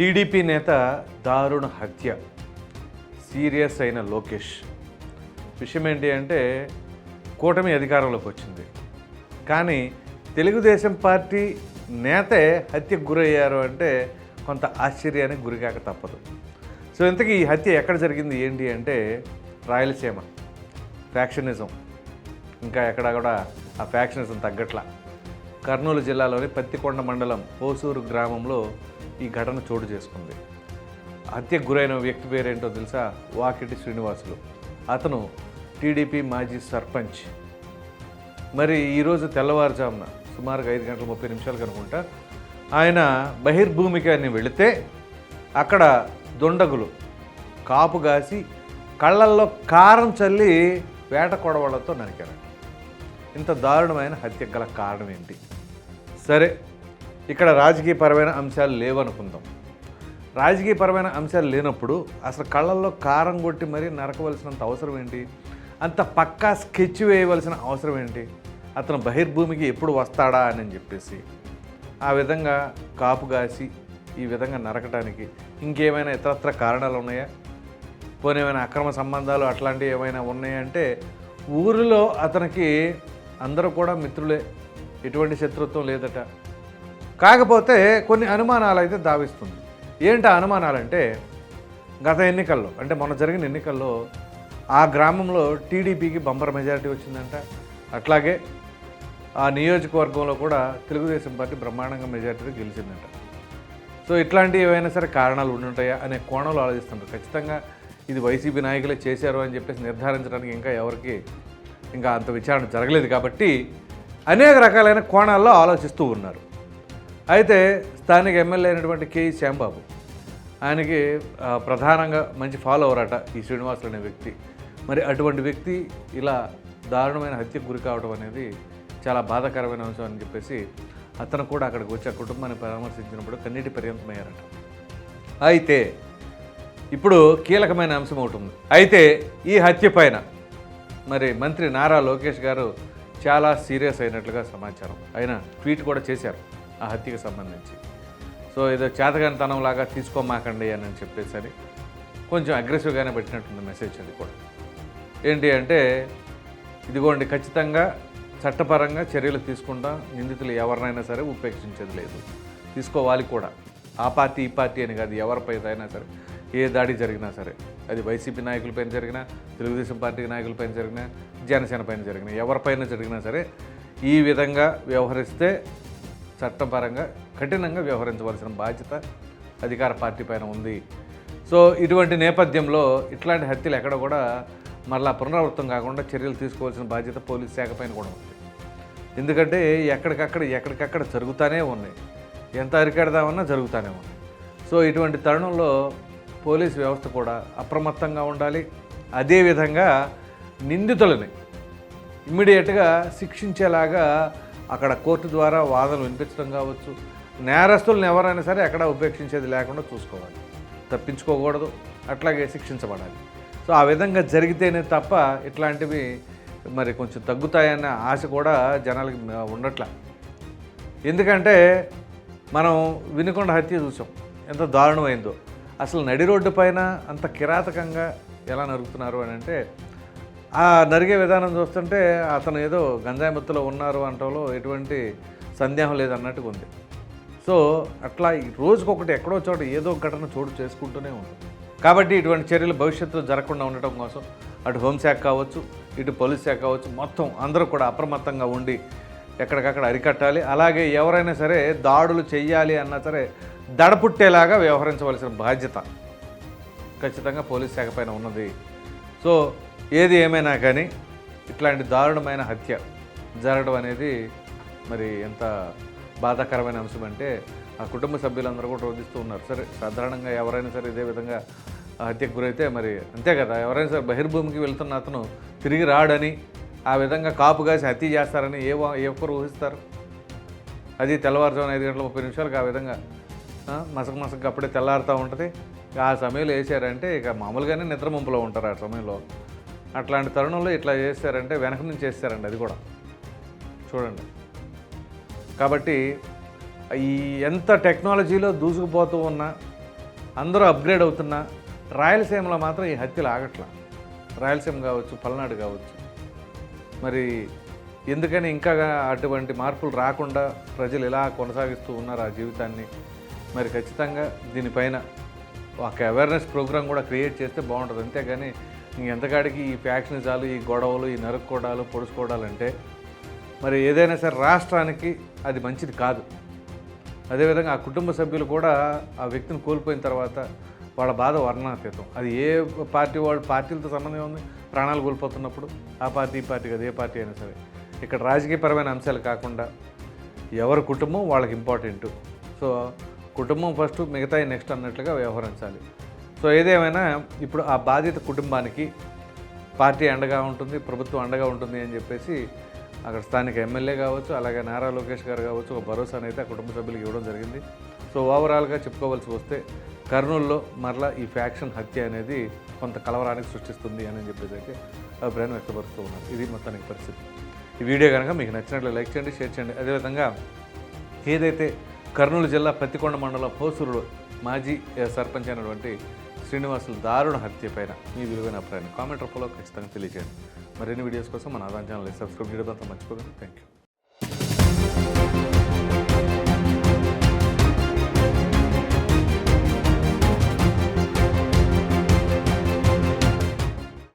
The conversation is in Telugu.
టీడీపీ నేత దారుణ హత్య. సీరియస్ అయిన లోకేష్. విషయం ఏంటి అంటే కూటమి అధికారంలోకి వచ్చింది. కానీ తెలుగుదేశం పార్టీ నేతే హత్యకు గురయ్యారు అంటే కొంత ఆశ్చర్యానికి గురికాక తప్పదు. సో ఇంతకీ ఈ హత్య ఎక్కడ జరిగింది? ఏంటి అంటే రాయలసీమ. ఫ్యాక్షనిజం. ఇంకా ఎక్కడ కూడా ఆ ఫ్యాక్షనిజం తగ్గట్లా. కర్నూలు జిల్లాలోని పత్తికొండ మండలం పోసూరు గ్రామంలో ఈ ఘటన చోటు చేసుకుంది. హత్యకు గురైన వ్యక్తి పేరేంటో తెలుసా? వాకిటి శ్రీనివాసులు. అతను టీడీపీ మాజీ సర్పంచ్. మరి ఈరోజు తెల్లవారుజామున సుమారుగా ఐదు గంటల ముప్పై నిమిషాలు కనుకుంటా ఆయన బహిర్భూమికి వెళితే అక్కడ దుండగులు కాపు కాసి కళ్ళల్లో కారం చల్లి వేట కొడవళ్ళతో నరికారు ఇంత దారుణమైన హత్యకు గల కారణం ఏంటి? సరే ఇక్కడ రాజకీయపరమైన అంశాలు లేవనుకుందాం. రాజకీయపరమైన అంశాలు లేనప్పుడు అసలు కళ్ళల్లో కారం కొట్టి మరీ నరకవలసినంత అవసరం ఏంటి? అంత పక్కా స్కెచ్ వేయవలసిన అవసరం ఏంటి? అతను బహిర్భూమికి ఎప్పుడు వస్తాడా అని చెప్పేసి ఆ విధంగా కాపు కాసి ఈ విధంగా నరకటానికి ఇంకేమైనా ఇతరత్ర కారణాలు ఉన్నాయా? పోనీ ఏమైనా అక్రమ సంబంధాలు అట్లాంటివి ఏమైనా ఉన్నాయంటే ఊరిలో అతనికి అందరూ కూడా మిత్రులే. ఎటువంటి శత్రుత్వం లేదట. కాకపోతే కొన్ని అనుమానాలు అయితే దావిస్తుంది. ఏంటి ఆ అనుమానాలంటే గత ఎన్నికల్లో అంటే మొన్న జరిగిన ఎన్నికల్లో ఆ గ్రామంలో టీడీపీకి బంపర్ మెజారిటీ వచ్చిందంట. అట్లాగే ఆ నియోజకవర్గంలో కూడా తెలుగుదేశం పార్టీ బ్రహ్మాండంగా మెజారిటీతో గెలిచిందంట. సో ఇట్లాంటివి ఏవైనా సరే కారణాలు ఉండుంటాయా అనే కోణంలో ఆలోచిస్తుంటారు ఖచ్చితంగా ఇది వైసీపీ నాయకులే చేశారు అని చెప్పేసి నిర్ధారించడానికి ఇంకా ఎవరికి ఇంకా అంత విచారణ జరగలేదు కాబట్టి అనేక రకాలైన కోణాల్లో ఆలోచిస్తూ ఉన్నారు. అయితే స్థానిక ఎమ్మెల్యే అయినటువంటి కేఈ శ్యాంబాబు. ఆయనకి ప్రధానంగా మంచి ఫాలో అట ఈ శ్రీనివాసులు అనే వ్యక్తి. మరి అటువంటి వ్యక్తి ఇలా దారుణమైన హత్యకు గురి కావడం అనేది చాలా బాధాకరమైన అంశం అని చెప్పేసి అతను కూడా అక్కడికి వచ్చి ఆ కుటుంబాన్ని పరామర్శించినప్పుడు కన్నీటి పర్యంతమయ్యారట. అయితే ఇప్పుడు కీలకమైన అంశం ఒకటి ఉంది. అయితే ఈ హత్య పైన మరి మంత్రి నారా లోకేష్ గారు చాలా సీరియస్ అయినట్లుగా సమాచారం. ఆయన ట్వీట్ కూడా చేశారు. ఆ హత్యకు సంబంధించి. సో ఏదో చేతగానితనం లాగా తీసుకోమాకండి అని చెప్పేసి అని కొంచెం అగ్రెసివ్గానే పెట్టినట్టుంది మెసేజ్ అది కూడా. ఏంటి అంటే ఇదిగోండి ఖచ్చితంగా చట్టపరంగా చర్యలు తీసుకుంటాం నిందితులు ఎవరినైనా సరే ఉపేక్షించేది లేదు. తీసుకోవాలి కూడా. ఆ పార్టీ ఈ పార్టీ అని కాదు ఎవరిపై అయినా సరే ఏ దాడి జరిగినా సరే అది వైసీపీ నాయకులపైన జరిగినా తెలుగుదేశం పార్టీ నాయకులపైన జరిగినా జనసేన పైన జరిగినా ఎవరిపైన జరిగినా సరే ఈ విధంగా వ్యవహరిస్తే చట్టపరంగా కఠినంగా వ్యవహరించవలసిన బాధ్యత అధికార పార్టీ పైన ఉంది. సో ఇటువంటి నేపథ్యంలో ఇట్లాంటి హత్యలు ఎక్కడ కూడా మరలా పునరావృతం కాకుండా చర్యలు తీసుకోవాల్సిన బాధ్యత పోలీస్ శాఖ పైన కూడా ఉంది. ఎందుకంటే ఎక్కడికక్కడ ఎక్కడికక్కడ జరుగుతూనే ఉన్నాయి. ఎంత అరికెడదామన్నా జరుగుతూనే ఉన్నాయి. సో ఇటువంటి తరుణంలో పోలీస్ వ్యవస్థ కూడా అప్రమత్తంగా ఉండాలి. అదేవిధంగా నిందితులని ఇమ్మీడియట్గా శిక్షించేలాగా అక్కడ కోర్టు ద్వారా వాదనలు వినిపించడం కావచ్చు. నేరస్తులను ఎవరైనా సరే ఎక్కడ ఉపేక్షించేది లేకుండా చూసుకోవాలి. తప్పించుకోకూడదు. అట్లాగే శిక్షించబడాలి. సో ఆ విధంగా జరిగితేనే తప్ప ఇట్లాంటివి మరి కొంచెం తగ్గుతాయనే ఆశ కూడా జనాలకి ఉండట్ల. ఎందుకంటే మనం వినుకొండ హత్య చూసాం. ఎంత దారుణమైందో. అసలు నడి రోడ్డు పైన అంత కిరాతకంగా ఎలా నరుగుతున్నారు అని అంటే ఆ నరిగే విధానం చూస్తుంటే అతను ఏదో గంజాయి మత్తులో ఉన్నారు అంటలో ఎటువంటి సందేహం లేదన్నట్టుగా ఉంది. సో అట్లా ఈ రోజుకొకటి ఎక్కడో చోట ఏదో ఘటన చోటు చేసుకుంటూనే ఉంది. కాబట్టి ఇటువంటి చర్యలు భవిష్యత్తులో జరగకుండా ఉండటం కోసం అటు హోంశాఖ కావచ్చు ఇటు పోలీస్ శాఖ కావచ్చు మొత్తం అందరూ కూడా అప్రమత్తంగా ఉండి ఎక్కడికక్కడ అరికట్టాలి. అలాగే ఎవరైనా సరే దాడులు చేయాలి అన్నా సరే దడపుట్టేలాగా వ్యవహరించవలసిన బాధ్యత ఖచ్చితంగా పోలీస్ శాఖ పైన ఉన్నది. సో ఏది ఏమైనా కానీ ఇట్లాంటి దారుణమైన హత్య జరగడం అనేది మరి ఎంత బాధాకరమైన అంశం అంటే ఆ కుటుంబ సభ్యులందరూ కూడా రోధిస్తూ ఉన్నారు. సరే సాధారణంగా ఎవరైనా సరే ఇదే విధంగా హత్యకు గురైతే మరి అంతే కదా. ఎవరైనా సరే బహిర్భూమికి వెళ్తున్న అతను తిరిగి రాడని ఆ విధంగా కాపు కాసి హత్య చేస్తారని ఏ ఏ ఒక్కరు ఊహిస్తారు? అది తెల్లవారుజామున ఐదు గంటల ముప్పై నిమిషాలకు ఆ విధంగా మసక మసక అప్పుడే తెల్లారుతూ ఉంటుంది. ఆ సమయంలో వేసారంటే ఇక మామూలుగానే నిద్ర ముంపులో ఉంటారు ఆ సమయంలో. అట్లాంటి తరుణంలో ఇట్లా చేస్తారంటే వెనక నుంచి చేస్తారండి అది కూడా. చూడండి. కాబట్టి ఈ ఎంత టెక్నాలజీలో దూసుకుపోతూ ఉన్నా అందరూ అప్గ్రేడ్ అవుతున్నా రాయలసీమలో మాత్రం ఈ హత్యలు ఆగట్లా. రాయలసీమ కావచ్చు పల్నాడు కావచ్చు. మరి ఎందుకని ఇంకా అటువంటి మార్పులు రాకుండా ప్రజలు ఇలా కొనసాగిస్తూ ఉన్నారు ఆ జీవితాన్ని? మరి ఖచ్చితంగా దీనిపైన ఒక అవేర్నెస్ ప్రోగ్రామ్ కూడా క్రియేట్ చేస్తే బాగుంటుంది. అంతేగాని ఎంతకాడికి ఈ ఫ్యాక్షనిజాలు ఈ గొడవలు ఈ నరుక్కోవడాలు పొడుచుకోవడాలంటే మరి ఏదైనా సరే రాష్ట్రానికి అది మంచిది కాదు. అదేవిధంగా ఆ కుటుంబ సభ్యులు కూడా ఆ వ్యక్తిని కోల్పోయిన తర్వాత వాళ్ళ బాధ వర్ణాతీతం అది ఏ పార్టీ వాళ్ళు పార్టీలతో సంబంధం ఉంది ప్రాణాలు కోల్పోతున్నప్పుడు ఆ పార్టీ ఈ పార్టీ కదా ఏ పార్టీ అయినా సరే. ఇక్కడ రాజకీయపరమైన అంశాలు కాకుండా ఎవరి కుటుంబం వాళ్ళకి ఇంపార్టెంట్ సో కుటుంబం ఫస్ట్ మిగతా నెక్స్ట్ అన్నట్లుగా వ్యవహరించాలి. సో ఏదేమైనా ఇప్పుడు ఆ బాధిత కుటుంబానికి పార్టీ అండగా ఉంటుంది ప్రభుత్వం అండగా ఉంటుంది అని చెప్పేసి అక్కడ స్థానిక ఎమ్మెల్యే కావచ్చు అలాగే నారా లోకేష్ గారు కావచ్చు ఒక భరోసాను అయితే ఆ కుటుంబ సభ్యులకు ఇవ్వడం జరిగింది. సో ఓవరాల్గా చెప్పుకోవాల్సి వస్తే కర్నూలులో మరలా ఈ ఫ్యాక్షన్ హత్య అనేది కొంత కలవరానికి సృష్టిస్తుంది అని చెప్పేసి అయితే అభిప్రాయం వ్యక్తపరుస్తూ ఉన్నారు. ఇది మొత్తానికి పరిస్థితి. ఈ వీడియో కనుక మీకు నచ్చినట్లు లైక్ చేయండి షేర్ చేయండి. అదేవిధంగా ఏదైతే కర్నూలు జిల్లా ప్రతికొండ మండలం పోసూరులో మాజీ సర్పంచ్ అయినటువంటి శ్రీనివాసులు దారుణ హత్య పైన మీ విలువైన అభిప్రాయాన్ని కామెంట్ రూపంలో ఖచ్చితంగా తెలియజేయండి. మరిన్ని వీడియోస్ కోసం మన ఆదాయం ఛానల్ని సబ్స్క్రైబ్ చేయడం మర్చిపోకండి. Thank you